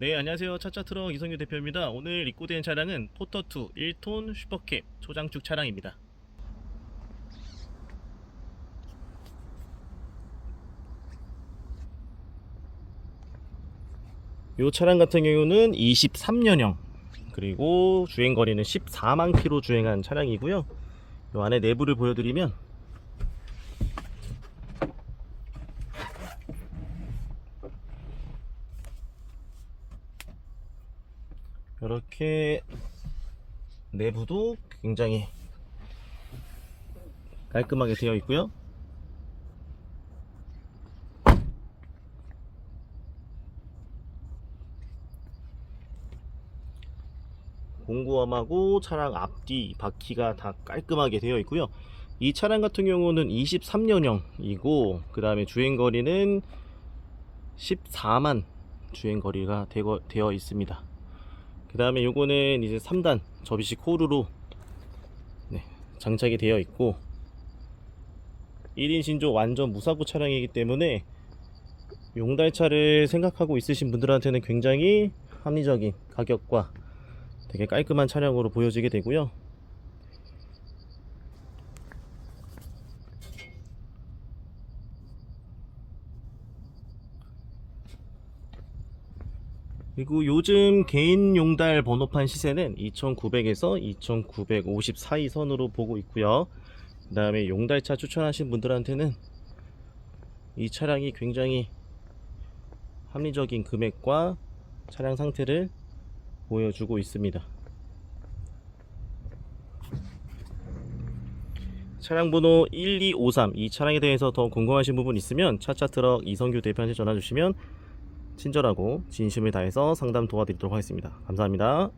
네, 안녕하세요. 차차트럭 이성규 대표입니다. 오늘 입고된 차량은 포터2 1톤 슈퍼캡 초장축 차량입니다. 이 차량 같은 경우는 23년형 그리고 주행 거리는 14만 킬로 주행한 차량이고요. 이 안에 내부를 보여드리면 이렇게 내부도 굉장히 깔끔하게 되어 있고요. 공구함하고 차량 앞뒤 바퀴가 다 깔끔하게 되어 있고요. 이 차량 같은 경우는 23년형이고 그 다음에 주행거리는 14만 주행거리가 되어 있습니다. 그 다음에 요거는 이제 3단 접이식 호루로 네, 장착이 되어 있고 1인 신조 완전 무사고 차량이기 때문에 용달차를 생각하고 있으신 분들한테는 굉장히 합리적인 가격과 되게 깔끔한 차량으로 보여지게 되고요. 그리고 요즘 개인 용달 번호판 시세는 2,900에서 2,950 사이 선으로 보고 있고요. 그 다음에 용달차 추천하신 분들한테는 이 차량이 굉장히 합리적인 금액과 차량 상태를 보여주고 있습니다. 차량 번호 1253 이 차량에 대해서 더 궁금하신 부분 있으면 차차트럭 이성규 대표한테 전화 주시면 친절하고 진심을 다해서 상담 도와드리도록 하겠습니다. 감사합니다.